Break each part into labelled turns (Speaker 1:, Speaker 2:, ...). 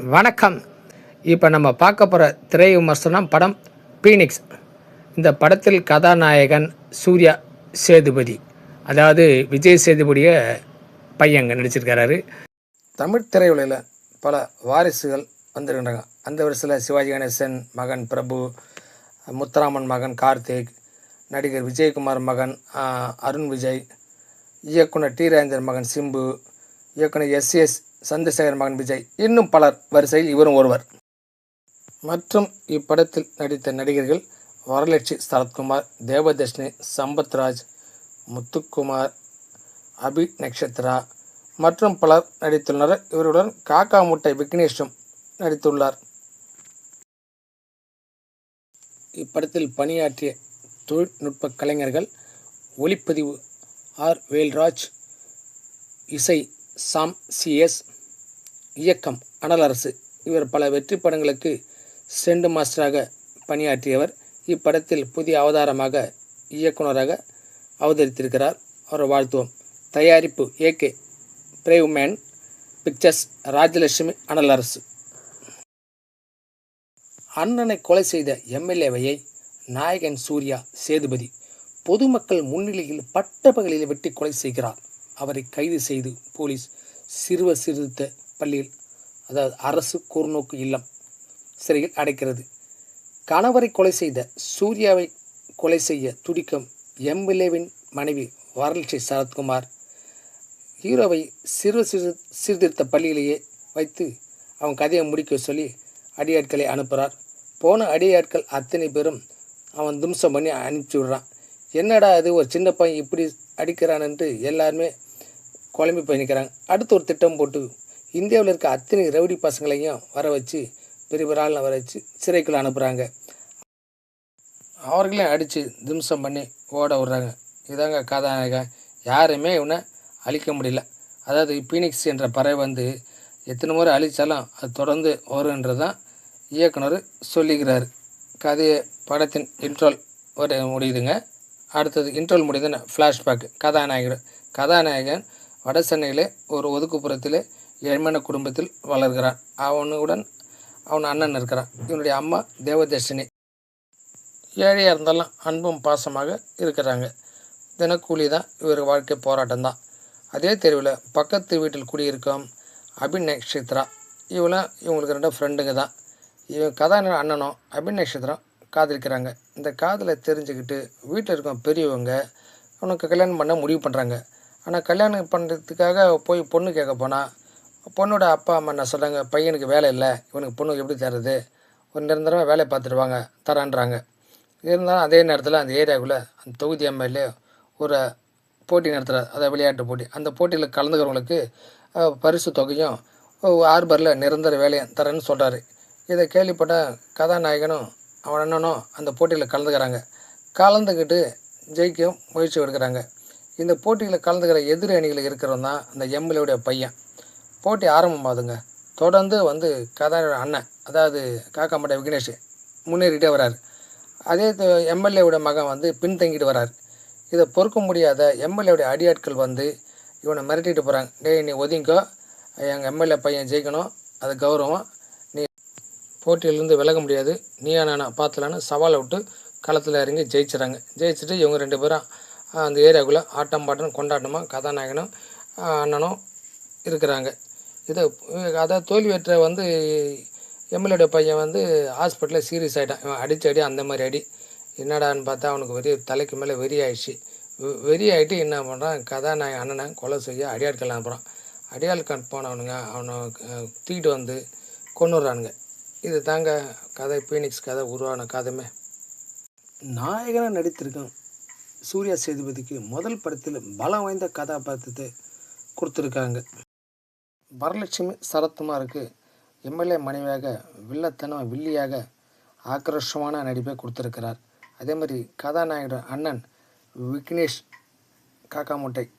Speaker 1: வணக்கம். இப்போ நம்ம பார்க்க போகிற திரை விமர்சனம் படம் பீனிக்ஸ் இந்த படத்தில் கதாநாயகன் சூர்யா சேதுபதி. அதாவது விஜய் சேதுபதிய பையங்க நடிச்சிருக்கிறாரு தமிழ் திரையுலகில் பல வாரிசுகள் வந்திருக்கின்றாங்க அந்த வருஷத்தில் சிவாஜி கணேசன் மகன் பிரபு முத்துராமன் மகன் கார்த்திக் நடிகர் விஜயகுமார் மகன் அருண் விஜய் இயக்குனர் டி. ராஜேந்தர் மகன் சிம்பு இயக்குனர் எஸ். எஸ். சந்திரசேகர் மகன் விஜய். இன்னும் பலர் வரிசையில் இவரும் ஒருவர். மற்றும் இப்படத்தில் நடித்த நடிகர்கள் வரலட்சி சரத்குமார் தேவதர்ஷினி சம்பத்ராஜ் முத்துக்குமார் அபி நக்ஷத்ரா மற்றும் பலர் நடித்துள்ளனர். இவருடன் காக்கா முட்டை விக்னேஷும் நடித்துள்ளார். இப்படத்தில் பணியாற்றிய தொழில்நுட்ப கலைஞர்கள் ஒளிப்பதிவு ஆர். வேல்ராஜ் இசை சாம் சிஎஸ் இயக்கம் அனல் அரசு. இவர் பல வெற்றி படங்களுக்கு செண்டு மாஸ்டராக பணியாற்றியவர். இப்படத்தில் புதிய அவதாரமாக இயக்குனராக அவதரித்திருக்கிறார். அவரை வாழ்த்துவோம். தயாரிப்பு ஏகே பிரேவ்மேன் பிக்சர்ஸ் ராஜலட்சுமி அரசு. அண்ணனை கொலை செய்த எம்எல்ஏவையை நாயகன் சூர்யா சேதுபதி பொதுமக்கள் முன்னிலையில் பட்ட பகலில் வெட்டி கொலை செய்கிறார். அவரை கைது செய்து போலீஸ் சிறுவர் சீர்திருத்த பள்ளியில் அதாவது அரசு கூர்நோக்கு இல்லம் சிறையில் அடைக்கிறது. கணவரை கொலை செய்த சூர்யாவை கொலை செய்ய துடிக்கும் எம்எல்ஏவின் மனைவி வரலட்சி சரத்குமார் ஹீரோவை சிறு சிறு சீர்திருத்த பள்ளியிலேயே வைத்து அவன் கதையை முடிக்க சொல்லி அடியாட்களை அனுப்புகிறார் போன அடியாட்கள் அத்தனை பேரும் அவன் தும்சம் பண்ணி அனுப்பிச்சி விடுறான். என்னடா இது ஒரு சின்ன பையன் இப்படி அடிக்கிறான்ட்டு எல்லாருமே குழம்பி போய் நிற்கிறாங்க அடுத்து ஒரு திட்டம் போட்டு இந்தியாவில் இருக்க அத்தனை ரவுடி பசங்களையும் வர வச்சு பெரிய பெரிய வர வச்சு சிறைக்குள்ளே அனுப்புகிறாங்க அவர்களையும் அடித்து திம்சம் பண்ணி ஓட விடுறாங்க. இதாங்க கதாநாயகன். யாருமே இவனை அழிக்க முடியல. அதாவது பீனிக்ஸ் என்ற பறவை வந்து எத்தனை முறை அழித்தாலும் அது தொடர்ந்து வருன்றது தான் இயக்குனர் சொல்லிக்கிறார். கதையை படத்தின் இன்ட்ரோல் ஒரு முடியுதுங்க. அடுத்தது இன்ட்ரோல் முடியுதுன்னு ஃப்ளாஷ்பேக் கதாநாயகர் கதாநாயகன் வட சென்னையில் ஒரு ஒதுக்குப்புறத்தில் ஏழ்மையான குடும்பத்தில் வளர்கிறான். அவனுடன் அவன் அண்ணன் இருக்கிறான். இவனுடைய அம்மா தேவதர்ஷினி. ஏழையாக இருந்தாலும் அன்பும் பாசமாக இருக்கிறாங்க. தினக்கூலி தான் இவர் வாழ்க்கை போராட்டம் தான் அதே தெருவில் பக்கத்து வீட்டில் குடியிருக்கும் அபின் நக்ஷத்ரா இவளாம் இவங்களுக்கு ரெண்டு ஃப்ரெண்டுங்க தான். இவன் கதாநாயகன் அண்ணனும் அபின் காதலிக்கிறாங்க. இந்த காதலை தெரிஞ்சுக்கிட்டு வீட்டில் இருக்க பெரியவங்க அவனுக்கு கல்யாணம் பண்ண முடிவு பண்ணுறாங்க ஆனால் கல்யாணம் பண்ணுறதுக்காக போய் பொண்ணு கேட்க போனால் பொண்ணோட அப்பா அம்மா என்ன சொல்கிறாங்க பையனுக்கு வேலை இல்லை இவனுக்கு பொண்ணுக்கு எப்படி தருது ஒரு நிரந்தரமாக வேலை பார்த்துருவாங்க தரான்றாங்க. இருந்தாலும் அதே நேரத்தில் அந்த ஏரியாவுக்குள்ளே அந்த தொகுதி எம்எல்ஏ ஒரு போட்டி நடத்துகிறார் அதாவது விளையாட்டு போட்டி. அந்த போட்டியில் கலந்துக்கிறவங்களுக்கு பரிசு தொகையும் ஆர்பரில் நிரந்தர வேலையும் தரேன்னு சொல்கிறாரு இதை கேள்விப்பட்ட கதாநாயகனும் அவன் அண்ணனும் அந்த போட்டியில் கலந்துக்கிறாங்க. கலந்துக்கிட்டு ஜெயிக்க முயற்சி எடுக்கிறாங்க. இந்த போட்டியில் கலந்துக்கிற எதிர் அணிகளில் இருக்கிறவன் தான் அந்த எம்எல்ஏவுடைய பையன். போட்டி ஆரம்பமாகுதுங்க. தொடர்ந்து வந்து கதாநாயகன் அண்ணன் அதாவது காக்காமட்ட விக்னேஷ் முன்னேறிட்டே வராரு. அதே எம்எல்ஏவோட மகன் வந்து பின்தங்கிட்டு வராரு. இதை பொறுக்க முடியாத எம்எல்ஏவுடைய அடியாட்கள் வந்து இவனை மிரட்டிட்டு போகிறாங்க டேய் நீ ஒதுங்கோ எங்கள் எம்எல்ஏ பையன் ஜெயிக்கணும். அது கௌரவம். நீ போட்டியிலேருந்து விலக முடியாது. நீயா நானா பார்த்தலான்னு சவாலை விட்டு களத்தில் இறங்கி ஜெயிச்சுறாங்க. ஜெயிச்சுட்டு இவங்க ரெண்டு பேரும் அந்த ஏரியாவுக்குள்ளே ஆட்டம் பாட்டம் கொண்டாட்டமாக கதாநாயகனும் அண்ணனும் இருக்கிறாங்க. இதை அதாவது தோல்வியற்ற வந்து எம்எல்ஏடைய பையன் வந்து ஹாஸ்பிட்டலில் சீரியஸ் ஆகிட்டான் இவன் அடிச்ச அடி அந்த மாதிரி அடி. என்னடான்னு பார்த்தா அவனுக்கு வெறி தலைக்கு மேலே வெறி ஆயிடுச்சு. வெறி ஆகிட்டு என்ன பண்ணுறான் கதாநாயகன் அண்ணனை கொலை செய்ய அடியாட்கள் அனுப்புகிறான் அடியாட்கள் போனவனுங்க அவனை தூக்கிட்டு வந்து கொண்டுறானுங்க இது தாங்க கதை பீனிக்ஸ் கதை உருவான கதைமே. நாயகனாக நடித்திருக்கான் சூர்யா சேதுபதிக்கு முதல் படத்தில் பலம் வாய்ந்த கதாபாத்திரத்தை கொடுத்துருக்காங்க. வரலட்சுமி சரத்குமாருக்கு எம்எல்ஏ மனைவியாக வில்லத்தனம் வில்லியாக ஆக்ரோஷமான நடிப்பை கொடுத்துருக்கிறார். அதே மாதிரி கதாநாயகர் அண்ணன் விக்னேஷ் காக்காமுட்டை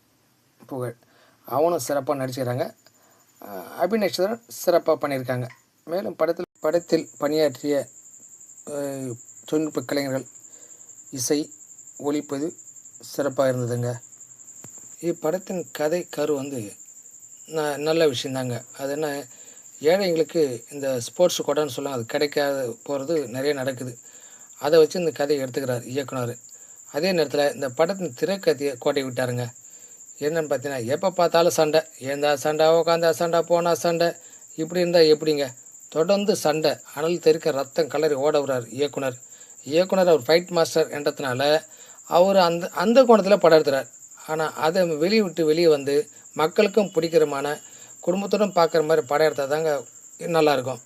Speaker 1: புகழ். அவனும் சிறப்பாக நடிச்சுக்கிறாங்க. அஹ் சிறப்பாக பண்ணியிருக்காங்க. மேலும் படத்தில் படத்தில் பணியாற்றிய தொழில்நுட்ப கலைஞர்கள் இசை ஒழிப்பது சிறப்பாக இருந்ததுங்க. இப்படத்தின் கதை கரு வந்து நல்ல விஷயந்தாங்க. அது என்ன ஏழைங்களுக்கு இந்த ஸ்போர்ட்ஸ் கோட்டான்னு சொல்லலாம் அது கிடைக்காத போகிறது நிறைய நடக்குது. அதை வச்சு இந்த கதையை எடுத்துக்கிறார் இயக்குனர். அதே நேரத்தில் இந்த படத்தின் திரைக்கதையை கோட்டை விட்டாருங்க. என்னன்னு பார்த்தீங்கன்னா எப்போ பார்த்தாலும் சண்டை. ஏந்தா சண்டை உட்காந்தா சண்டை போனால் சண்டை. இப்படி இருந்தால் எப்படிங்க? தொடர்ந்து சண்டை. அனல் தெறிக்க ரத்தம் கலரி ஓட விடுறார் இயக்குனர். இயக்குனர் அவர் ஃபைட் மாஸ்டர் என்றதுனால அவர் அந்த அந்த கோணத்தில் படம் எடுத்துறார். ஆனால் அதை வெளியே விட்டு வெளியே வந்து மக்களுக்கும் பிடிக்கிறமான குடும்பத்துடன் பார்க்குற மாதிரி படம் எடுத்தால் தாங்க நல்லாயிருக்கும்